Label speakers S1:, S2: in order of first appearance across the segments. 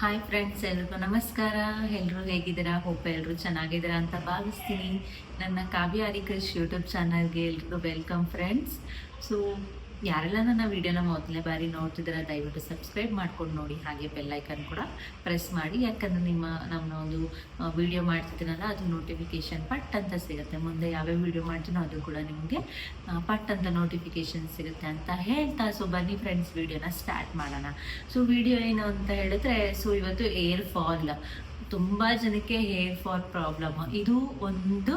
S1: Hi friends ಎಲ್ರಿಗೂ ನಮಸ್ಕಾರ. ಎಲ್ಲರೂ ಹೇಗಿದ್ದೀರಾ? ಹೋಪ್ ಎಲ್ಲರೂ ಚೆನ್ನಾಗಿದ್ದೀರಾ ಅಂತ ಭಾವಿಸ್ತೀನಿ. ನನ್ನ ಕಾವ್ಯ ಹರಿಕೃಷ್ ಯೂಟ್ಯೂಬ್ ಚಾನಲ್ಗೆ ಎಲ್ರಿಗೂ ವೆಲ್ಕಮ್ ಫ್ರೆಂಡ್ಸ್ ಸೊ ಯಾರೆಲ್ಲ ನನ್ನ ವಿಡಿಯೋನ ಮೊದಲನೇ ಬಾರಿ ನೋಡ್ತಿದ್ದೀರ, ದಯವಿಟ್ಟು ಸಬ್ಸ್ಕ್ರೈಬ್ ಮಾಡ್ಕೊಂಡು ನೋಡಿ. ಹಾಗೆ ಬೆಲ್ಲೈಕನ್ ಕೂಡ ಪ್ರೆಸ್ ಮಾಡಿ. ಯಾಕಂದರೆ ನಿಮ್ಮ ನಮ್ಮ ಒಂದು ವಿಡಿಯೋ ಮಾಡ್ತಿದ್ದೀನಲ್ಲ, ಅದು ನೋಟಿಫಿಕೇಶನ್ ಪಟ್ ಅಂತ ಸಿಗುತ್ತೆ. ಮುಂದೆ ಯಾವ್ಯಾವ ವಿಡಿಯೋ ಮಾಡ್ತೀನೋ ಅದು ಕೂಡ ನಿಮಗೆ ಪಟ್ ಅಂತ ನೋಟಿಫಿಕೇಶನ್ ಸಿಗುತ್ತೆ ಅಂತ ಹೇಳ್ತಾ. ಸೊ ಬನ್ನಿ ಫ್ರೆಂಡ್ಸ್ ವಿಡಿಯೋನ ಸ್ಟಾರ್ಟ್ ಮಾಡೋಣ. ಸೊ ವಿಡಿಯೋ ಏನು ಅಂತ ಹೇಳಿದ್ರೆ ಸೊ ಇವತ್ತು ಏರ್ ಫಾಲ್ ತುಂಬ ಜನಕ್ಕೆ ಹೇರ್ ಫಾಲ್ ಪ್ರಾಬ್ಲಮ್ ಇದು ಒಂದು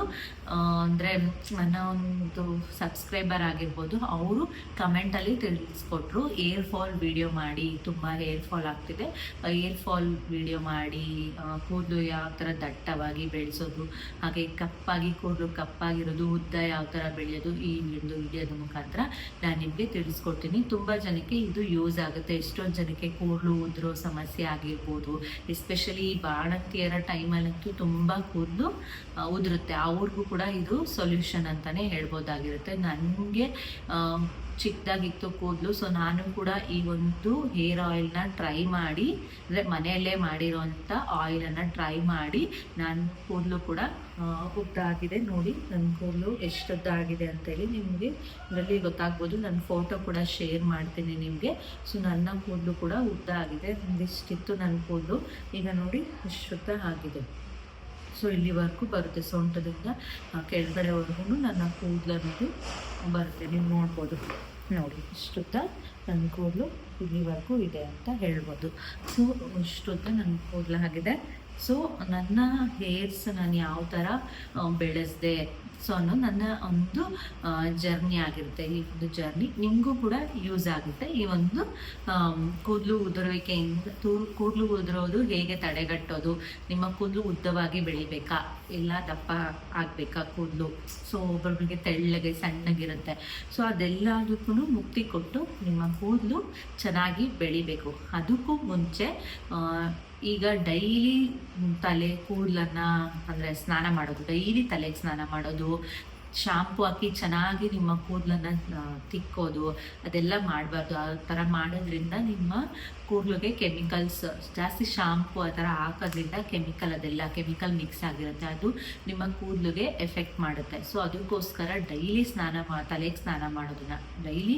S1: ಅಂದರೆ ನನ್ನ ಒಂದು ಸಬ್ಸ್ಕ್ರೈಬರ್ ಆಗಿರ್ಬೋದು, ಅವರು ಕಮೆಂಟಲ್ಲಿ ತಿಳಿಸ್ಕೊಟ್ರು ಏರ್ ಫಾಲ್ ವಿಡಿಯೋ ಮಾಡಿ, ತುಂಬ ಹೇರ್ ಫಾಲ್ ಆಗ್ತಿದೆ. ಏರ್ ಫಾಲ್ ವಿಡಿಯೋ ಮಾಡಿ ಕೂದಲು ಯಾವ ಥರ ದಟ್ಟವಾಗಿ ಬೆಳೆಸೋದು, ಹಾಗೆ ಕಪ್ಪಾಗಿ ಕೂದಲು ಕಪ್ಪಾಗಿರೋದು, ಉದ್ದ ಯಾವ ಥರ ಬೆಳೆಯೋದು ಈ ಒಂದು ವಿಡಿಯೋದ ಮುಖಾಂತರ ನಾನು ನಿಮಗೆ ತಿಳಿಸ್ಕೊಡ್ತೀನಿ. ತುಂಬ ಜನಕ್ಕೆ ಇದು ಯೂಸ್ ಆಗುತ್ತೆ. ಎಷ್ಟೊಂದು ಜನಕ್ಕೆ ಕೂದಲು ಉದ್ರೋ ಸಮಸ್ಯೆ ಆಗಿರ್ಬೋದು ಎಸ್ಪೆಷಲಿ ಈ ಬಾಣಂತಿಯರ ಟೈಮಲ್ಲಂತೂ ತುಂಬ ಕೂದಲು ಉದುರುತ್ತೆ. ಅವ್ರಿಗೂ ಕೂಡ ಇದು ಸೊಲ್ಯೂಷನ್ ಅಂತಲೇ ಹೇಳ್ಬೋದಾಗಿರುತ್ತೆ. ನನಗೆ ಚಿಕ್ಕದಾಗಿತ್ತು ಕೂದಲು. ಸೊ ನಾನು ಕೂಡ ಈ ಒಂದು ಹೇರ್ ಆಯಿಲ್ನ ಟ್ರೈ ಮಾಡಿ, ಅಂದರೆ ಮನೆಯಲ್ಲೇ ಮಾಡಿರೋಂಥ ಆಯಿಲನ್ನು ಟ್ರೈ ಮಾಡಿ, ನಾನು ಕೂದಲು ಕೂಡ ಉದ್ದಾಗಿದೆ. ನೋಡಿ ನನ್ನ ಕೂದಲು ಎಷ್ಟು ಉದ್ದಾಗಿದೆ ಅಂತೇಳಿ ನಿಮಗೆ ಇದರಲ್ಲಿ ಗೊತ್ತಾಗ್ಬೋದು. ನನ್ನ ಫೋಟೋ ಕೂಡ ಶೇರ್ ಮಾಡ್ತೀನಿ ನಿಮಗೆ. ಸೊ ನನ್ನ ಕೂದಲು ಕೂಡ ಉದ್ದ ಆಗಿದೆ ಒಂದಿಷ್ಟಿತ್ತು ನನ್ನ ಕೂದಲು. ಈಗ ನೋಡಿ ಉದ್ದ ಆಗಿದೆ ಸೊ ಇಲ್ಲಿವರೆಗೂ ಬರುತ್ತೆ. ಸೊಂಟದಿಂದ ಕೆಳಗಡೆವರೆಗೂ ನನ್ನ ಕೂದಲು ಅನ್ನೋದು ಬರುತ್ತೆ. ನೀವು ನೋಡ್ಬೋದು. ನೋಡಿ ಇಷ್ಟುದ್ದ ನನ್ನ ಕೂದಲು ಇಲ್ಲಿವರೆಗೂ ಇದೆ ಅಂತ ಹೇಳ್ಬೋದು. ಸೊ ಇಷ್ಟುದ್ದ ನನ್ನ ಕೂದಲು ಆಗಿದೆ ಸೊ, ನನ್ನ ಹೇರ್ಸ್ ನಾನು ಯಾವ ಥರ ಬೆಳೆಸಿದೆ ಸೊ ಅನ್ನೋ ನನ್ನ ಒಂದು ಜರ್ನಿ ಆಗಿರುತ್ತೆ. ಈ ಒಂದು ಜರ್ನಿ ನಿಮಗೂ ಕೂಡ ಯೂಸ್ ಆಗುತ್ತೆ. ಈ ಒಂದು ಕೂದಲು ಉದುರುವಿಕೆಯಿಂದ ಕೂದಲು ಉದುರೋದು ಹೇಗೆ ತಡೆಗಟ್ಟೋದು, ನಿಮ್ಮ ಕೂದಲು ಉದ್ದವಾಗಿ ಬೆಳಿಬೇಕಾ? ಇಲ್ಲ ದಪ್ಪ ಆಗಬೇಕಾ ಕೂದಲು? ಸೊ ಒಬ್ಬೊಬ್ಬರಿಗೆ ತೆಳ್ಳಗೆ ಸಣ್ಣಗಿರುತ್ತೆ. ಸೊ ಅದೆಲ್ಲದಕ್ಕೂ ಮುಕ್ತಿ ಕೊಟ್ಟು ನಿಮ್ಮ ಕೂದಲು ಚೆನ್ನಾಗಿ ಬೆಳಿಬೇಕು. ಅದಕ್ಕೂ ಮುಂಚೆ ಈಗ ಡೈಲಿ ತಲೆ ಕೂದಲನ್ನ ಅಂದರೆ ಸ್ನಾನ ಮಾಡೋದು ಡೈಲಿ ತಲೆಗೆ ಸ್ನಾನ ಮಾಡೋದು ಶಾಂಪು ಹಾಕಿ ಚೆನ್ನಾಗಿ ನಿಮ್ಮ ಕೂದಲನ್ನು ತಿಕ್ಕೋದು, ಅದೆಲ್ಲ ಮಾಡಬಾರ್ದು. ಆ ಥರ ಮಾಡೋದ್ರಿಂದ ನಿಮ್ಮ ಕೂದಲಿಗೆ ಕೆಮಿಕಲ್ಸ್, ಜಾಸ್ತಿ ಶಾಂಪು ಆ ಥರ ಹಾಕೋದ್ರಿಂದ ಕೆಮಿಕಲ್ ಅದೆಲ್ಲ, ಕೆಮಿಕಲ್ ಮಿಕ್ಸ್ ಆಗಿರುತ್ತೆ. ಅದು ನಿಮ್ಮ ಕೂದಲಿಗೆ ಎಫೆಕ್ಟ್ ಮಾಡುತ್ತೆ. ಸೊ ಅದಕ್ಕೋಸ್ಕರ ಡೈಲಿ ಸ್ನಾನ ಮಾ, ತಲೆಗೆ ಸ್ನಾನ ಮಾಡೋದನ್ನ, ಡೈಲಿ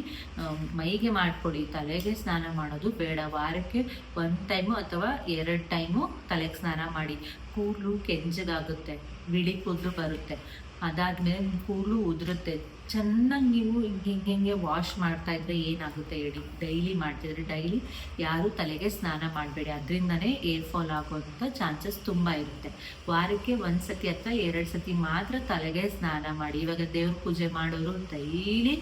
S1: ಮೈಗೆ ಮಾಡಿಕೊಡಿ. ತಲೆಗೆ ಸ್ನಾನ ಮಾಡೋದು ಬೇಡ. ವಾರಕ್ಕೆ ಒಂದು ಟೈಮು ಅಥವಾ ಎರಡು ಟೈಮು ತಲೆಗೆ ಸ್ನಾನ ಮಾಡಿ. ಕೂದಲು ಕೆಂಜಗಾಗುತ್ತೆ, ಬಿಳಿ ಕೂದಲು ಬರುತ್ತೆ. ಅದಾದ್ಮೇಲೆ ಕೂದಲು ಉದುರುತ್ತೆ. ಚೆನ್ನಾಗಿ ನೀವು ಹಿಂಗೆ ಹಿಂಗೆ ಹಿಂಗೆ ವಾಶ್ ಮಾಡ್ತಾ ಇದ್ರೆ ಏನಾಗುತ್ತೆ ಹೇಳಿ? ಡೈಲಿ ಮಾಡ್ತಿದ್ರೆ ಡೈಲಿ ಯಾರು ತಲೆಗೆ ಸ್ನಾನ ಮಾಡಬೇಡಿ. ಅದರಿಂದನೇ ಏರ್ ಫಾಲ್ ಆಗೋವಂಥ ಚಾನ್ಸಸ್ ತುಂಬ ಇರುತ್ತೆ. ವಾರಕ್ಕೆ ಒಂದು ಸತಿ ಅಥವಾ ಎರಡು ಸತಿ ಮಾತ್ರ ತಲೆಗೆ ಸ್ನಾನ ಮಾಡಿ. ಇವಾಗ ದೇವ್ರ ಪೂಜೆ ಮಾಡೋರು ಡೈಲಿ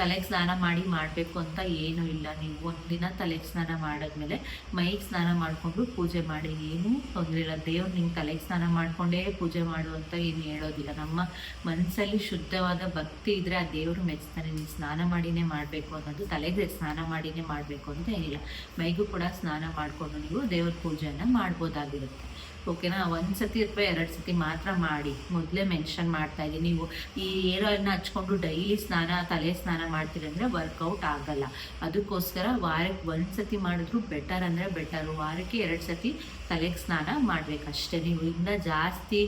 S1: ತಲೆಗೆ ಸ್ನಾನ ಮಾಡಿ ಮಾಡಬೇಕು ಅಂತ ಏನೂ ಇಲ್ಲ. ನೀವು ಒಂದಿನ ತಲೆಗೆ ಸ್ನಾನ ಮಾಡಿದ್ಮೇಲೆ ಮೈಗೆ ಸ್ನಾನ ಮಾಡಿಕೊಂಡು ಪೂಜೆ ಮಾಡಿ. ಏನೂ ತೊಂದರೆ ಇಲ್ಲ. ದೇವ್ರು ನಿಂಗೆ ತಲೆಗೆ ಸ್ನಾನ ಮಾಡಿಕೊಂಡೇ ಪೂಜೆ ಮಾಡು ಅಂತ ಏನು ಹೇಳೋದಿಲ್ಲ. ನಮ್ಮ ಮನಸ್ಸಲ್ಲಿ ಶುದ್ಧವಾದ ಭಕ್ತಿ ಆ ದೇವರು ಮೆಚ್ತಾನೆ ನೀನು ಸ್ನಾನ ಮಾಡಿನೇ ಮಾಡಬೇಕು ಅನ್ನೋದು, ತಲೆಗೆ ಸ್ನಾನ ಮಾಡಿನೇ ಮಾಡಬೇಕು ಅಂತ ಏನಿಲ್ಲ. ಮೈಗೂ ಕೂಡ ಸ್ನಾನ ಮಾಡಿಕೊಂಡು ನೀವು ದೇವ್ರ ಪೂಜೆಯನ್ನು ಮಾಡ್ಬೋದಾಗಿರುತ್ತೆ. ಓಕೆನಾ ಒಂದು ಸತಿ ಅಥವಾ ಎರಡು ಸತಿ ಮಾತ್ರ ಮಾಡಿ, ಮೊದಲೇ ಮೆನ್ಷನ್ ಮಾಡ್ತಾ ಇದ್ದೀನಿ. ನೀವು ಈ ಏರ್ ಆಯಿಲ್ನ ಹಚ್ಕೊಂಡು ಡೈಲಿ ಸ್ನಾನ, ತಲೆ ಸ್ನಾನ ಮಾಡ್ತೀರಿ ಅಂದರೆ ವರ್ಕೌಟ್ ಆಗಲ್ಲ. ಅದಕ್ಕೋಸ್ಕರ ವಾರಕ್ಕೆ ಒಂದು ಸತಿ ಮಾಡಿದ್ರು ಬೆಟರ್ ಅಂದರೆ ಬೆಟರು ವಾರಕ್ಕೆ ಎರಡು ಸತಿ ತಲೆಗೆ ಸ್ನಾನ ಮಾಡಬೇಕಷ್ಟೇ. ನೀವು ಇನ್ನೂ ಜಾಸ್ತಿ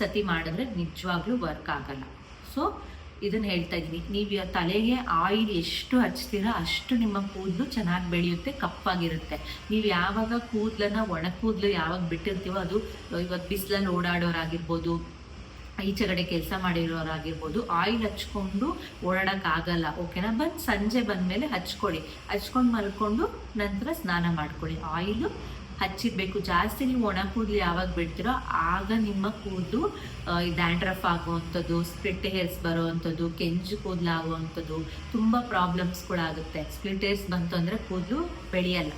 S1: ಸತಿ ಮಾಡಿದ್ರೆ ನಿಜವಾಗ್ಲೂ ವರ್ಕ್ ಆಗಲ್ಲ. ಸೊ ಇದನ್ನ ಹೇಳ್ತಾ ಇದ್ದೀನಿ ನೀವು ತಲೆಗೆ ಆಯಿಲ್ ಎಷ್ಟು ಹಚ್ತೀರಾ ಅಷ್ಟು ನಿಮ್ಮ ಕೂದಲು ಚೆನ್ನಾಗಿ ಬೆಳೆಯುತ್ತೆ, ಕಪ್ಪಾಗಿರುತ್ತೆ. ನೀವು ಯಾವಾಗ ಕೂದಲನ್ನ ಒಣ ಕೂದಲು ಯಾವಾಗ ಬಿಟ್ಟಿರ್ತೀವೋ ಅದು ಇವಾಗ ಬಿಸಿಲಲ್ಲಿ ಓಡಾಡೋರಾಗಿರ್ಬೋದು ಈಚೆ ಕಡೆ ಕೆಲಸ ಮಾಡಿರೋರಾಗಿರ್ಬೋದು ಆಯಿಲ್ ಹಚ್ಕೊಂಡು ಓಡಾಡೋಕ್ಕಾಗಲ್ಲ, ಓಕೆನಾ? ಬಂದು ಸಂಜೆ ಬಂದಮೇಲೆ ಹಚ್ಕೊಳ್ಳಿ. ಹಚ್ಕೊಂಡು ಮಲ್ಕೊಂಡು ನಂತರ ಸ್ನಾನ ಮಾಡ್ಕೊಳ್ಳಿ. ಆಯಿಲು ಹಚ್ಚಿರ್ಬೇಕು. ಜಾಸ್ತಿ ನೀವು ಒಣ ಕೂದಲು ಯಾವಾಗ ಬಿಡ್ತೀರೋ ಆಗ ನಿಮ್ಮ ಕೂದಲು ಡ್ಯಾಂಡ್ರಫ್ ಆಗುವಂಥದ್ದು, ಸ್ಪ್ಲಿಟ್ ಹೇರ್ಸ್ ಬರುವಂಥದ್ದು, ಕೆಂಜು ಕೂದಲು ಆಗುವಂಥದ್ದು ತುಂಬ ಪ್ರಾಬ್ಲಮ್ಸ್ ಕೂಡ ಆಗುತ್ತೆ. ಸ್ಪ್ಲಿಟ್ ಹೇರ್ಸ್ ಬಂತು ಅಂದರೆ ಕೂದಲು ಬೆಳೆಯಲ್ಲ.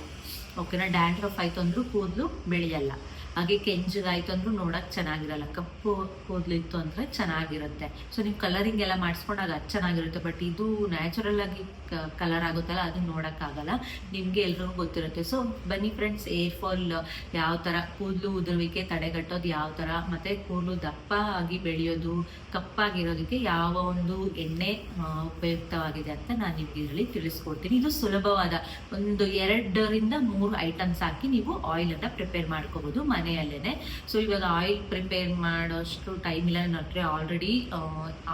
S1: ಓಕೆನಾ? ಡ್ಯಾಂಡ್ರಫ್ ಆಯಿತು ಅಂದರೂ ಕೂದಲು ಬೆಳೆಯಲ್ಲ. ಹಾಗೆ ಕೆಂಜಗಾಯ್ತು ಅಂದ್ರೂ ನೋಡಕ್ ಚೆನ್ನಾಗಿರಲ್ಲ, ಕಪ್ಪು ಕೂದಲಿತ್ತು ಅಂದ್ರೆ ಚೆನ್ನಾಗಿರುತ್ತೆ. ಸೊ ನೀವು ಕಲರಿಂಗ್ ಎಲ್ಲ ಮಾಡಿಸ್ಕೊಂಡಾಗ ಅದು ಚೆನ್ನಾಗಿರುತ್ತೆ ಬಟ್ ಇದು ನ್ಯಾಚುರಲ್ ಆಗಿ ಕಲರ್ ಆಗುತ್ತಲ್ಲ ಅದು ನೋಡೋಕ್ಕಾಗಲ್ಲ. ನಿಮಗೆ ಎಲ್ರಿಗೂ ಗೊತ್ತಿರುತ್ತೆ. ಸೊ ಬನ್ನಿ ಫ್ರೆಂಡ್ಸ್ ಏರ್ ಫಾಲ್ ಯಾವ ಥರ ಕೂದಲು ಉದುರುವಿಕೆ, ತಡೆಗಟ್ಟೋದು ಯಾವ ಥರ ಮತ್ತು ಕೂದಲು ದಪ್ಪ ಆಗಿ ಬೆಳೆಯೋದು, ಕಪ್ಪಾಗಿರೋದಕ್ಕೆ ಯಾವ ಒಂದು ಎಣ್ಣೆ ಉಪಯುಕ್ತವಾಗಿದೆ ಅಂತ ನಾನು ನಿಮ್ಗೆ ಇದರಲ್ಲಿ ತಿಳಿಸ್ಕೊಡ್ತೀನಿ. ಇದು ಸುಲಭವಾದ ಒಂದು ಎರಡರಿಂದ ಮೂರು ಐಟಮ್ಸ್ ಹಾಕಿ ನೀವು ಆಯಿಲನ್ನು ಪ್ರಿಪೇರ್ ಮಾಡ್ಕೋಬೋದು. ಮನೆಯಲ್ಲೇ ಸೊ ಇವಾಗ ಆಯಿಲ್ ಪ್ರಿಪೇರ್ ಮಾಡೋಷ್ಟು ಟೈಮ್ ಇಲ್ಲ. ನನ್ನ ಹತ್ರ ಆಲ್ರೆಡಿ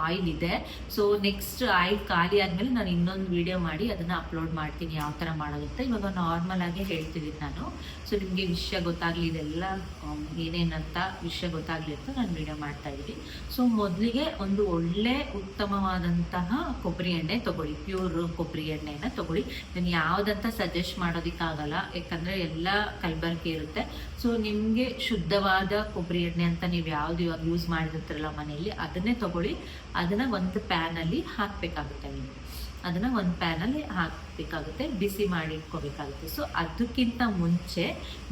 S1: ಆಯಿಲ್ ಇದೆ. ಸೊ ನೆಕ್ಸ್ಟ್ ಆಯಿಲ್ ಖಾಲಿ ಆದಮೇಲೆ ನಾನು ಇನ್ನೊಂದು ವಿಡಿಯೋ ಮಾಡಿ ಅದನ್ನು ಅಪ್ಲೋಡ್ ಮಾಡ್ತೀನಿ ಯಾವ ಥರ ಮಾಡೋದಂತ. ಇವಾಗ ನಾರ್ಮಲ್ ಆಗಿ ಹೇಳ್ತಿದ್ದೀನಿ ನಾನು. ಸೊ ನಿಮಗೆ ವಿಷಯ ಗೊತ್ತಾಗಲಿ, ಇದೆಲ್ಲ ಏನೇನಂತ ವಿಷಯ ಗೊತ್ತಾಗಲಿ ಅಂತ ನಾನು ವಿಡಿಯೋ ಮಾಡ್ತಾ ಇದ್ದೀನಿ. ಸೊ ಮೊದಲಿಗೆ ಒಂದು ಒಳ್ಳೆ ಉತ್ತಮವಾದಂತಹ ಕೊಬ್ಬರಿ ಎಣ್ಣೆ ತಗೊಳ್ಳಿ. ಪ್ಯೂರ್ ಕೊಬ್ಬರಿ ಎಣ್ಣೆನ ತಗೊಳ್ಳಿ. ನಾನು ಯಾವುದಂತ ಸಜೆಸ್ಟ್ ಮಾಡೋದಕ್ಕಾಗಲ್ಲ. ಯಾಕಂದರೆ ಎಲ್ಲ ಕಲಬೆರಕೆ ಇರುತ್ತೆ. ಸೊ ನಿಮಗೆ ಶುದ್ಧವಾದ ಕೊಬ್ಬರಿ ಎಣ್ಣೆ ಅಂತ ನೀವು ಯಾವ್ದು ಇವಾಗ ಯೂಸ್ ಮಾಡಿರ್ತೀರಲ್ಲ ಮನೆಯಲ್ಲಿ, ಅದನ್ನೇ ತಗೊಳ್ಳಿ. ಅದನ್ನು ಒಂದು ಪ್ಯಾನಲ್ಲಿ ಹಾಕಬೇಕಾಗುತ್ತೆ ನೀವು. ಅದನ್ನು ಒಂದು ಪ್ಯಾನಲ್ಲಿ ಹಾಕಬೇಕಾಗುತ್ತೆ, ಬಿಸಿ ಮಾಡಿ ಇಟ್ಕೋಬೇಕಾಗುತ್ತೆ. ಸೊ ಅದಕ್ಕಿಂತ ಮುಂಚೆ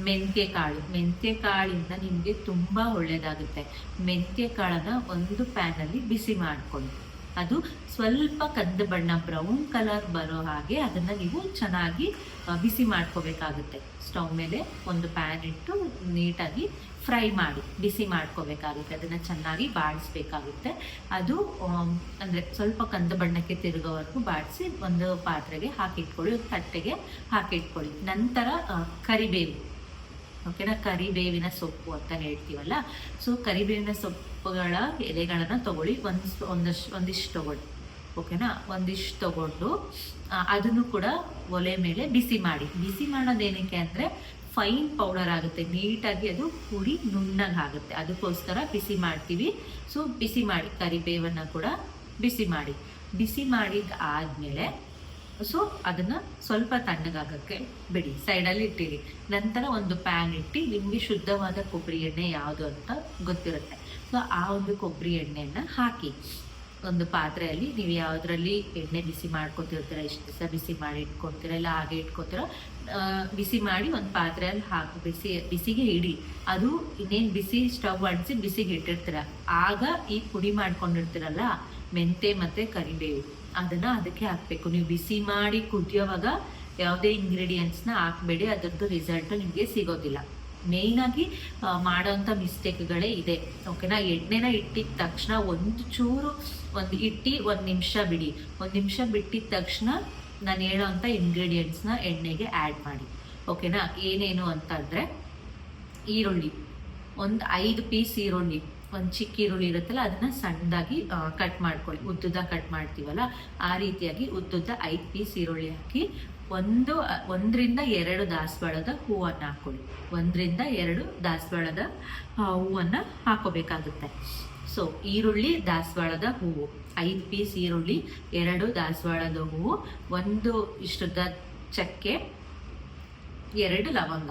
S1: ಮೆಂತ್ಯ ಕಾಳು ಮೆಂತ್ಯ ಕಾಳಿಂದ ನಿಮಗೆ ತುಂಬ ಒಳ್ಳೆಯದಾಗುತ್ತೆ ಮೆಂತ್ಯ ಕಾಳನ್ನು ಒಂದು ಪ್ಯಾನಲ್ಲಿ ಬಿಸಿ ಮಾಡ್ಕೊಳ್ಳಿ. ಅದು ಸ್ವಲ್ಪ ಕಂದು ಬಣ್ಣ ಬ್ರೌನ್ ಕಲರ್ ಬರೋ ಹಾಗೆ ಅದನ್ನು ನೀವು ಚೆನ್ನಾಗಿ ಬಿಸಿ ಮಾಡ್ಕೋಬೇಕಾಗುತ್ತೆ. ಸ್ಟವ್ ಮೇಲೆ ಒಂದು ಪ್ಯಾನ್ ಇಟ್ಟು ನೀಟಾಗಿ ಫ್ರೈ ಮಾಡಿ, ಬಿಸಿ ಮಾಡ್ಕೋಬೇಕಾಗುತ್ತೆ. ಅದನ್ನು ಚೆನ್ನಾಗಿ ಬಾಡಿಸ್ಬೇಕಾಗುತ್ತೆ. ಅದು ಅಂದರೆ ಸ್ವಲ್ಪ ಕಂದ ಬಣ್ಣಕ್ಕೆ ತಿರುಗೋವರೆಗೂ ಬಾಡಿಸಿ ಒಂದು ಪಾತ್ರೆಗೆ ಹಾಕಿಟ್ಕೊಳ್ಳಿ ತಟ್ಟೆಗೆ ಹಾಕಿಟ್ಕೊಳ್ಳಿ. ನಂತರ ಕರಿಬೇವು. ಓಕೆನಾ ಕರಿಬೇವಿನ ಸೊಪ್ಪು ಅಂತ ಹೇಳ್ತೀವಲ್ಲ? ಸೊ ಕರಿಬೇವಿನ ಸೊಪ್ಪುಗಳ ಎಲೆಗಳನ್ನು ತಗೊಳ್ಳಿ. ಒಂದು ಒಂದಷ್ಟು, ಒಂದಿಷ್ಟು ತಗೊಳ್ಳಿ. ಓಕೆನಾ ಒಂದಿಷ್ಟು ತಗೊಂಡು ಅದನ್ನು ಕೂಡ ಒಲೆ ಮೇಲೆ ಬಿಸಿ ಮಾಡಿ. ಬಿಸಿ ಮಾಡೋದೇನಕ್ಕೆ ಅಂದರೆ ಫೈನ್ ಪೌಡರ್ ಆಗುತ್ತೆ. ನೀಟಾಗಿ ಅದು ಪುಡಿ ನುಣ್ಣಗೆ ಆಗುತ್ತೆ ಅದಕ್ಕೋಸ್ಕರ ಬಿಸಿ ಮಾಡ್ತೀವಿ. ಸೊ ಬಿಸಿ ಮಾಡಿ ಕರಿಬೇವನ್ನು ಕೂಡ ಬಿಸಿ ಮಾಡಿ. ಬಿಸಿ ಮಾಡಿದ ಆದಮೇಲೆ ಸೊ ಅದನ್ನು ಸ್ವಲ್ಪ ತಣ್ಣಗಾಗಕ್ಕೆ ಬಿಡಿ. ಸೈಡಲ್ಲಿ ಇಟ್ಟಿರಿ. ನಂತರ ಒಂದು ಪ್ಯಾನ್ ಇಟ್ಟು ನಿಮಗೆ ಶುದ್ಧವಾದ ಕೊಬ್ಬರಿ ಎಣ್ಣೆ ಯಾವುದು ಅಂತ ಗೊತ್ತಿರುತ್ತೆ. ಸೊ ಆ ಒಂದು ಕೊಬ್ಬರಿ ಎಣ್ಣೆಯನ್ನು ಹಾಕಿ. ಒಂದು ಪಾತ್ರೆಯಲ್ಲಿ ನೀವು ಯಾವುದರಲ್ಲಿ ಎಣ್ಣೆ ಬಿಸಿ ಮಾಡ್ಕೊತಿರ್ತೀರ, ಇಷ್ಟು ದಿವಸ ಬಿಸಿ ಮಾಡಿ ಇಟ್ಕೊತೀರ, ಇಲ್ಲ ಹಾಗೆ ಇಟ್ಕೊತೀರ ಬಿಸಿ ಮಾಡಿ ಒಂದು ಪಾತ್ರೆಯಲ್ಲಿ ಹಾಕಿ, ಬಿಸಿ, ಬಿಸಿಗೆ ಇಡಿ. ಅದು ಇನ್ನೇನು ಬಿಸಿ ಸ್ಟವ್ ಅಂಟಿಸಿ ಬಿಸಿಗೆ ಇಟ್ಟಿರ್ತೀರ. ಆಗ ಈ ಪುಡಿ ಮಾಡ್ಕೊಂಡಿರ್ತೀರಲ್ಲ, ಮೆಂತೆ ಮತ್ತು ಕರಿಬೇವು. ಅದನ್ನು ಅದಕ್ಕೆ ಹಾಕಬೇಕು. ನೀವು ಬಿಸಿ ಮಾಡಿ ಕುದಿಯೋವಾಗ ಯಾವುದೇ ಇಂಗ್ರೀಡಿಯೆಂಟ್ಸ್ನ ಹಾಕಬೇಡಿ. ಅದರದ್ದು ರಿಸಲ್ಟು ನಿಮಗೆ ಸಿಗೋದಿಲ್ಲ. ಮೇಯ್ನಾಗಿ ಮಾಡೋಂಥ ಮಿಸ್ಟೇಕ್ಗಳೇ ಇದೆ. ಓಕೆನಾ ಎಣ್ಣೆನ ಇಟ್ಟಿದ ತಕ್ಷಣ ಒಂದು ಚೂರು, ಒಂದು ಇಟ್ಟು, ಒಂದು ನಿಮಿಷ ಬಿಡಿ. ಒಂದು ನಿಮಿಷ ಬಿಟ್ಟಿದ ತಕ್ಷಣ ನಾನು ಹೇಳೋವಂಥ ಇಂಗ್ರೀಡಿಯೆಂಟ್ಸ್ನ ಎಣ್ಣೆಗೆ ಆ್ಯಡ್ ಮಾಡಿ. ಓಕೆನಾ ಏನೇನು ಅಂತಂದರೆ ಈರುಳ್ಳಿ. ಒಂದು ಐದು ಪೀಸ್ ಈರುಳ್ಳಿ. ಒಂದು ಚಿಕ್ಕ ಈರುಳ್ಳಿ ಇರುತ್ತಲ್ಲ, ಅದನ್ನ ಸಣ್ಣದಾಗಿ ಕಟ್ ಮಾಡ್ಕೊಳ್ಳಿ ಉದ್ದುದ ಕಟ್ ಮಾಡ್ತೀವಲ್ಲ, ಆ ರೀತಿಯಾಗಿ ಉದ್ದುದ್ದ ಐದು ಪೀಸ್ ಈರುಳ್ಳಿ ಹಾಕಿ, ಒಂದು ಒಂದರಿಂದ ಎರಡು ದಾಸವಾಳದ ಹೂವನ್ನು ಹಾಕೊಳ್ಳಿ ಒಂದರಿಂದ ಎರಡು ದಾಸವಾಳದ ಹೂವನ್ನು ಹಾಕೋಬೇಕಾಗುತ್ತೆ ಸೊ ಈರುಳ್ಳಿ, ದಾಸವಾಳದ ಹೂವು. ಐದು ಪೀಸ್ ಈರುಳ್ಳಿ, ಎರಡು ದಾಸವಾಳದ ಹೂವು, ಒಂದು ಇಷ್ಟದ ಚಕ್ಕೆ, ಎರಡು ಲವಂಗ.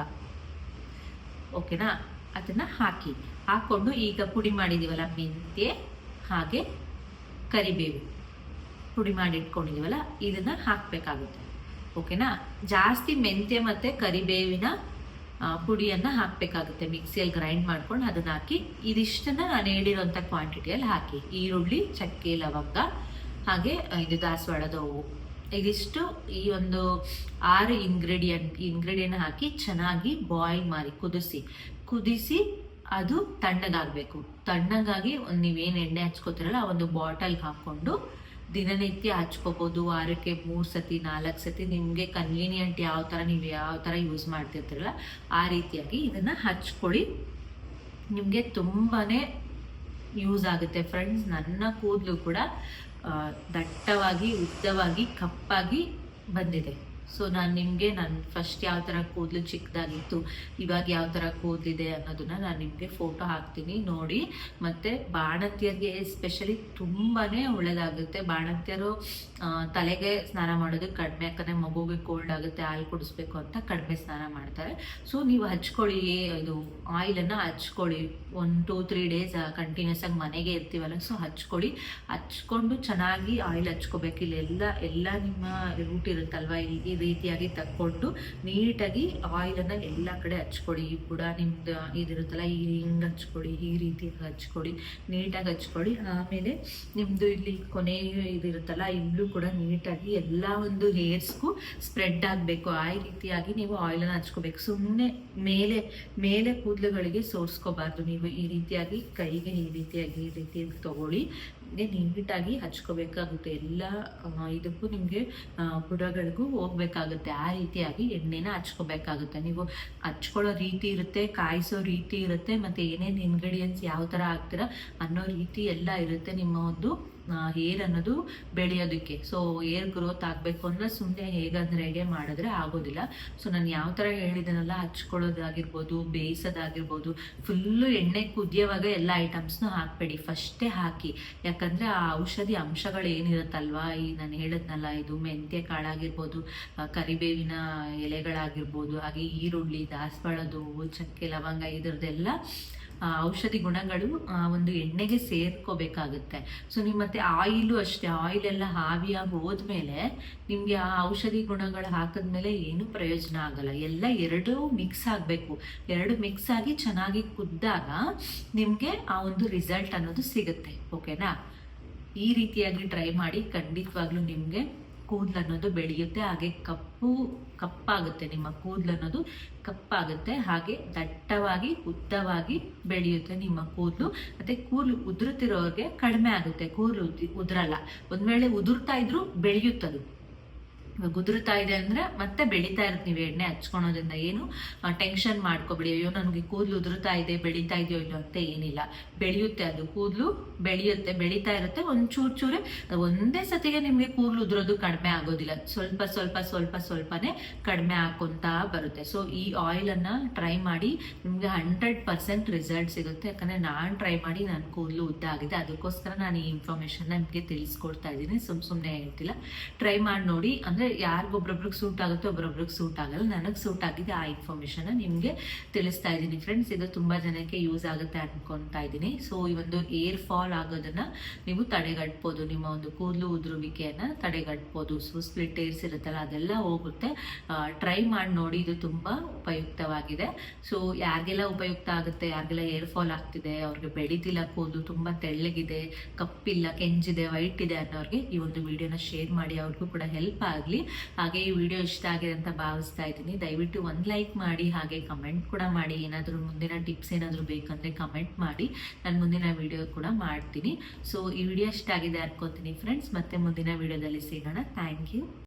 S1: ಓಕೆನಾ ಅದನ್ನು ಹಾಕಿ. ಹಾಕ್ಕೊಂಡು ಈಗ ಪುಡಿ ಮಾಡಿದ್ದೀವಲ್ಲ ಮೆಂತ್ಯ, ಹಾಗೆ ಕರಿಬೇವು. ಪುಡಿ ಮಾಡಿ ಇಟ್ಕೊಂಡಿದ್ದೀವಲ್ಲ ಇದನ್ನು ಹಾಕಬೇಕಾಗುತ್ತೆ. ಓಕೆನಾ? ಜಾಸ್ತಿ ಮೆಂತ್ಯ ಮತ್ತು ಕರಿಬೇವಿನ ಪುಡಿಯನ್ನು ಹಾಕಬೇಕಾಗುತ್ತೆ. ಮಿಕ್ಸಿಯಲ್ಲಿ ಗ್ರೈಂಡ್ ಮಾಡ್ಕೊಂಡು ಅದನ್ನು ಹಾಕಿ, ಇದಿಷ್ಟನ್ನು ನಾನು ಹೇಳಿರೋಂಥ ಕ್ವಾಂಟಿಟಿಯಲ್ಲಿ ಹಾಕಿ. ಈರುಳ್ಳಿ, ಚಕ್ಕೆ, ಲವಂಗ, ಹಾಗೆ ಇದು ದಾಸವಾಳದ ಹೂವು ಇದಿಷ್ಟು ಈ ಒಂದು ಆರು ಇಂಗ್ರೀಡಿಯಂಟ್ ಇಂಗ್ರೀಡಿಯಂಟ್ ಹಾಕಿ ಚೆನ್ನಾಗಿ ಬಾಯ್ಲ್ ಮಾಡಿ ಕುದಿಸಿ. ಕುದಿಸಿ ಅದು ತಣ್ಣಗಾಗಬೇಕು. ತಣ್ಣಗಾಗಿ ಒಂದು ನೀವೇನು ಎಣ್ಣೆ ಹಚ್ಕೋತಿರಲ್ಲ ಆ ಒಂದು ಬಾಟಲ್ಗೆ ಹಾಕ್ಕೊಂಡು ದಿನನಿತ್ಯ ಹಚ್ಕೋಬೋದು. ವಾರಕ್ಕೆ ಮೂರು ಸತಿ, ನಾಲ್ಕು ಸತಿ ನಿಮಗೆ ಕನ್ವೀನಿಯಂಟ್ ಯಾವ ಥರ ನೀವು ಯಾವ ಥರ ಯೂಸ್ ಮಾಡ್ತಿರ್ತೀರಲ್ಲ ಆ ರೀತಿಯಾಗಿ ಇದನ್ನು ಹಚ್ಕೊಳ್ಳಿ. ನಿಮಗೆ ತುಂಬಾ ಯೂಸ್ ಆಗುತ್ತೆ. ಫ್ರೆಂಡ್ಸ್ ನನ್ನ ಕೂದಲು ಕೂಡ ದಟ್ಟವಾಗಿ, ಉದ್ದವಾಗಿ, ಕಪ್ಪಾಗಿ ಬಂದಿದೆ. ಸೊ ನಾನು ನಿಮಗೆ ನಾನು ಫಸ್ಟ್ ಯಾವ ಥರ ಕೂದಲು ಚಿಕ್ಕದಾಗಿತ್ತು ಇವಾಗ ಯಾವ ಥರ ಕೂದಲಿದೆ ಅನ್ನೋದನ್ನ ನಾನು ನಿಮಗೆ ಫೋಟೋ ಹಾಕ್ತೀನಿ, ನೋಡಿ. ಮತ್ತು ಬಾಣಂತಿಯರಿಗೆ ಎಸ್ಪೆಷಲಿ ತುಂಬಾ ಒಳ್ಳೆಯದಾಗುತ್ತೆ ಬಾಣಂತಿಯರು ತಲೆಗೆ ಸ್ನಾನ ಮಾಡೋದು ಕಡಿಮೆ, ಯಾಕಂದರೆ ಮಗುಗೆ ಕೋಲ್ಡ್ ಆಗುತ್ತೆ ಆಯಿಲ್ ಕುಡಿಸ್ಬೇಕು ಅಂತ ಕಡಿಮೆ ಸ್ನಾನ ಮಾಡ್ತಾರೆ. ಸೊ ನೀವು ಹಚ್ಕೊಳ್ಳಿ, ಇದು ಆಯಿಲನ್ನು ಹಚ್ಕೊಳ್ಳಿ. One two three days continuous ಆಗಿ ಮನೆಗೆ ಇರ್ತೀವಲ್ಲ ಸೊ ಹಚ್ಕೊಳ್ಳಿ. ಹಚ್ಕೊಂಡು ಚೆನ್ನಾಗಿ ಆಯಿಲ್ ಹಚ್ಕೋಬೇಕು. ಇಲ್ಲೆಲ್ಲ, ಎಲ್ಲ ನಿಮ್ಮ ರೂಟ್ ಇರುತ್ತಲ್ವ? ಇಲ್ಲಿ ಈ ರೀತಿಯಾಗಿ ತಕ್ಕೊಂಡು ನೀಟಾಗಿ ಆಯಿಲನ್ನು ಎಲ್ಲ ಕಡೆ ಹಚ್ಕೊಡಿ. ಈ ಬುಡ ನಿಮ್ದು ಇದಿರುತ್ತಲ್ಲ, ಈ ಹಿಂಗೆ ಹಚ್ಕೊಡಿ, ಈ ರೀತಿ ಹಚ್ಕೊಡಿ. ನೀಟಾಗಿ ಹಚ್ಕೊಡಿ. ಆಮೇಲೆ ನಿಮ್ಮದು ಇಲ್ಲಿ ಕೊನೆ ಇದಿರುತ್ತಲ್ಲ, ಇಲ್ಲೂ ಕೂಡ ನೀಟಾಗಿ ಎಲ್ಲ ಒಂದು ಹೇರ್ಸ್ಗೂ ಸ್ಪ್ರೆಡ್ ಆಗಬೇಕು. ಆ ರೀತಿಯಾಗಿ ನೀವು ಆಯಿಲನ್ನು ಹಚ್ಕೋಬೇಕು. ಸುಮ್ಮನೆ ಮೇಲೆ ಮೇಲೆ ಕೂದಲುಗಳಿಗೆ ಸೋರಿಸ್ಕೋಬಾರ್ದು ನೀವು ಈ ರೀತಿಯಾಗಿ ಕೈಗೆ ಈ ರೀತಿಯಾಗಿ ಈ ರೀತಿಯಾಗಿ ತಗೊಳ್ಳಿ. ನೀಟಾಗಿ ಹಚ್ಕೋಬೇಕಾಗುತ್ತೆ. ಎಲ್ಲ ಇದಕ್ಕೂ ನಿಮಗೆ ಬುಡಗಳಿಗೂ ಹೋಗ್ಬೇಕಾಗುತ್ತೆ. ಆ ರೀತಿಯಾಗಿ ಎಣ್ಣೆನ ಹಚ್ಕೋಬೇಕಾಗುತ್ತೆ. ನೀವು ಹಚ್ಕೊಳ್ಳೋ ರೀತಿ ಇರುತ್ತೆ, ಕಾಯಿಸೋ ರೀತಿ ಇರುತ್ತೆ, ಮತ್ತು ಏನೇನು ಇಂಗ್ರೀಡಿಯೆಂಟ್ಸ್ ಯಾವ ಥರ ಹಾಕ್ತೀರ ಅನ್ನೋ ರೀತಿ ಎಲ್ಲ ಇರುತ್ತೆ ನಿಮ್ಮ ಒಂದು ಹೇರ್ ಅನ್ನೋದು ಬೆಳೆಯೋದಕ್ಕೆ. ಸೊ ಹೇರ್ ಗ್ರೋತ್ ಆಗಬೇಕು ಅಂದರೆ ಸುಮ್ಮನೆ ಹೇಗಂದ್ರೆ ಹೇಗೆ ಮಾಡಿದ್ರೆ ಆಗೋದಿಲ್ಲ. ಸೊ ನಾನು ಯಾವ ಥರ ಹೇಳಿದ್ದೀನಲ್ಲ ಹಚ್ಕೊಳ್ಳೋದಾಗಿರ್ಬೋದು, ಬೇಯಿಸೋದಾಗಿರ್ಬೋದು ಫುಲ್ಲು ಎಣ್ಣೆ ಕುದಿಯೋವಾಗ ಎಲ್ಲ ಐಟಮ್ಸ್ನು ಹಾಕಬೇಡಿ. ಫಸ್ಟೇ ಹಾಕಿ. ಯಾಕಂದರೆ ಆ ಔಷಧಿ ಅಂಶಗಳು ಏನಿರುತ್ತಲ್ವಾ ಈ ನಾನು ಹೇಳಿದ್ನಲ್ಲ, ಇದು ಮೆಂತ್ಯ ಕಾಳಾಗಿರ್ಬೋದು ಕರಿಬೇವಿನ ಎಲೆಗಳಾಗಿರ್ಬೋದು, ಹಾಗೆ ಈರುಳ್ಳಿ ದಾಸವಾಳದ ಹೂವು ಚಕ್ಕೆ, ಲವಂಗ, ಇದ್ರದ್ದೆಲ್ಲ ಔಷಧಿ ಗುಣಗಳು ಆ, ಒಂದು ಎಣ್ಣೆಗೆ ಸೇರ್ಕೋಬೇಕಾಗುತ್ತೆ. ಸೊ ನೀವು ಮತ್ತೆ ಆಯಿಲು ಅಷ್ಟೇ ಆಯಿಲ್ ಎಲ್ಲ ಹಾವಿಯಾಗಿ ಹೋದ್ಮೇಲೆ ನಿಮಗೆ ಆ ಔಷಧಿ ಗುಣಗಳು ಹಾಕಿದ್ಮೇಲೆ ಏನೂ ಪ್ರಯೋಜನ ಆಗಲ್ಲ. ಎಲ್ಲ ಎರಡೂ ಮಿಕ್ಸ್ ಆಗಬೇಕು. ಎರಡು ಮಿಕ್ಸ್ ಆಗಿ ಚೆನ್ನಾಗಿ ಕುದ್ದಾಗ ನಿಮಗೆ ಆ ಒಂದು ರಿಸಲ್ಟ್ ಅನ್ನೋದು ಸಿಗುತ್ತೆ. ಓಕೆನಾ ಈ ರೀತಿಯಾಗಿ ಟ್ರೈ ಮಾಡಿ ಖಂಡಿತವಾಗ್ಲೂ ನಿಮಗೆ ಕೂದಲು ಅನ್ನೋದು ಬೆಳೆಯುತ್ತೆ, ಹಾಗೆ ಕಪ್ಪು, ಕಪ್ಪಾಗುತ್ತೆ, ನಿಮ್ಮ ಕೂದಲು ಅನ್ನೋದು ಕಪ್ಪಾಗುತ್ತೆ, ಹಾಗೆ ದಟ್ಟವಾಗಿ, ಉದ್ದವಾಗಿ ಬೆಳೆಯುತ್ತೆ ನಿಮ್ಮ ಕೂದಲು. ಮತ್ತೆ ಕೂದಲು ಉದುರುತ್ತಿರೋರಿಗೆ ಕಡಿಮೆ ಆಗುತ್ತೆ, ಕೂದಲು ಉದ್ರಲ್ಲ ಉದುರಲ್ಲ. ಒಂದ್ ವೇಳೆ ಉದುರ್ತಾ ಇದ್ರು ಬೆಳೆಯುತ್ತದು. ಇವಾಗ ಉದುರುತ್ತಾ ಇದೆ ಅಂದ್ರೆ ಮತ್ತೆ ಬೆಳೀತಾ ಇರ್ತೀವಿ ಎಣ್ಣೆ ಹಚ್ಕೊಳೋದ್ರಿಂದ ಏನು ಟೆನ್ಷನ್ ಮಾಡ್ಕೊಬೇಡಿ. ಅಯ್ಯೋ, ನನಗೆ ಕೂದಲು ಉದುರುತ್ತಾ ಇದೆ, ಬೆಳೀತಾ ಇದೆಯೋ ಇಲ್ಲೋ ಅಂತ ಏನಿಲ್ಲ. ಬೆಳೆಯುತ್ತೆ ಅದು. ಕೂದಲು ಬೆಳೆಯುತ್ತೆ, ಬೆಳೀತಾ ಇರುತ್ತೆ. ಒಂದು ಚೂರು ಚೂರೆ ಒಂದೇ ಸತಿಗೆ ನಿಮಗೆ ಕೂದಲು ಉದುರೋದು ಕಡಿಮೆ ಆಗೋದಿಲ್ಲ. ಸ್ವಲ್ಪ ಸ್ವಲ್ಪ ಸ್ವಲ್ಪ, ಸ್ವಲ್ಪನೇ ಕಡಿಮೆ ಹಾಕೊಂತ ಬರುತ್ತೆ. ಸೊ ಈ ಆಯಿಲನ್ನು ಟ್ರೈ ಮಾಡಿ ನಿಮಗೆ ಹಂಡ್ರೆಡ್ ಪರ್ಸೆಂಟ್ ರಿಸಲ್ಟ್ ಸಿಗುತ್ತೆ. ಯಾಕಂದರೆ ನಾನು ಟ್ರೈ ಮಾಡಿ ನನ್ನ ಕೂದಲು ಉದ್ದ ಆಗಿದೆ. ಅದಕ್ಕೋಸ್ಕರ ನಾನು ಈ ಇನ್ಫಾರ್ಮೇಷನ್ನ ನಿಮಗೆ ತಿಳಿಸ್ಕೊಡ್ತಾ ಇದ್ದೀನಿ. ಸುಮ್ ಸುಮ್ಮನೆ ಹೇಳ್ತಿಲ್ಲ. ಟ್ರೈ ಮಾಡಿ ನೋಡಿ. ಅಂದರೆ ಯಾರಿಗೊಬ್ರೊಬ್ರಿಗೆ ಸೂಟ್ ಆಗುತ್ತೋ ಒಬ್ರೊಬ್ರಿಗೆ ಸೂಟ್ ಆಗಲ್ಲ. ನನಗೆ ಸೂಟ್ ಆಗಿದೆ ಆ ಇನ್ಫಾರ್ಮೇಷನ್ನ ನಿಮಗೆ ತಿಳಿಸ್ತಾ ಇದ್ದೀನಿ ಫ್ರೆಂಡ್ಸ್ ಇದು ತುಂಬ ಜನಕ್ಕೆ ಯೂಸ್ ಆಗುತ್ತೆ ಅನ್ಕೊತಾ ಇದ್ದೀನಿ. ಸೊ ಈ ಒಂದು ಏರ್ ಫಾಲ್ ಆಗೋದನ್ನ ನೀವು ತಡೆಗಟ್ಬೋದು. ನಿಮ್ಮ ಒಂದು ಕೂದಲು ಉದುರುವಿಕೆಯನ್ನು ತಡೆಗಟ್ಬೋದು. ಸೊ ಸ್ಪ್ಲಿಟ್ ಏರ್ಸ್ ಇರುತ್ತಲ್ಲ, ಅದೆಲ್ಲ ಹೋಗುತ್ತೆ. ಟ್ರೈ ಮಾಡಿ ನೋಡಿ, ಇದು ತುಂಬ ಉಪಯುಕ್ತವಾಗಿದೆ. ಸೊ ಯಾರಿಗೆಲ್ಲ ಉಪಯುಕ್ತ ಆಗುತ್ತೆ, ಯಾರಿಗೆಲ್ಲ ಏರ್ ಫಾಲ್ ಆಗ್ತಿದೆ, ಅವ್ರಿಗೆ ಬೆಳೀತಿಲ್ಲ ಕೂದಲು, ತುಂಬ ತೆಳ್ಳಗಿದೆ, ಕಪ್ಪಿಲ್ಲ, ಕೆಂಜಿದೆ ವೈಟ್ ಇದೆ ಅನ್ನೋರಿಗೆ ಈ ಒಂದು ವಿಡಿಯೋನ ಶೇರ್ ಮಾಡಿ. ಅವ್ರಿಗೂ ಕೂಡ ಹೆಲ್ಪ್ ಆಗಲಿ. ಹಾಗೆ ಈ ವಿಡಿಯೋ ಇಷ್ಟ ಆಗಿದೆ ಅಂತ ಭಾವಿಸ್ತಾ ಇದ್ದೀನಿ. ದಯವಿಟ್ಟು ಒಂದು ಲೈಕ್ ಮಾಡಿ, ಹಾಗೆ ಕಮೆಂಟ್ ಕೂಡ ಮಾಡಿ. ಏನಾದರೂ ಮುಂದಿನ ಟಿಪ್ಸ್ ಏನಾದರೂ ಬೇಕಂದರೆ ಕಮೆಂಟ್ ಮಾಡಿ. ನಾನು ಮುಂದಿನ ವಿಡಿಯೋ ಕೂಡ ಮಾಡ್ತೀನಿ. ಸೊ ಈ ವಿಡಿಯೋ ಇಷ್ಟ ಆಗಿದೆ ಅನ್ಕೋತೀನಿ ಫ್ರೆಂಡ್ಸ್ ಮತ್ತೆ ಮುಂದಿನ ವಿಡಿಯೋದಲ್ಲಿ ಸಿಗೋಣ. Thank you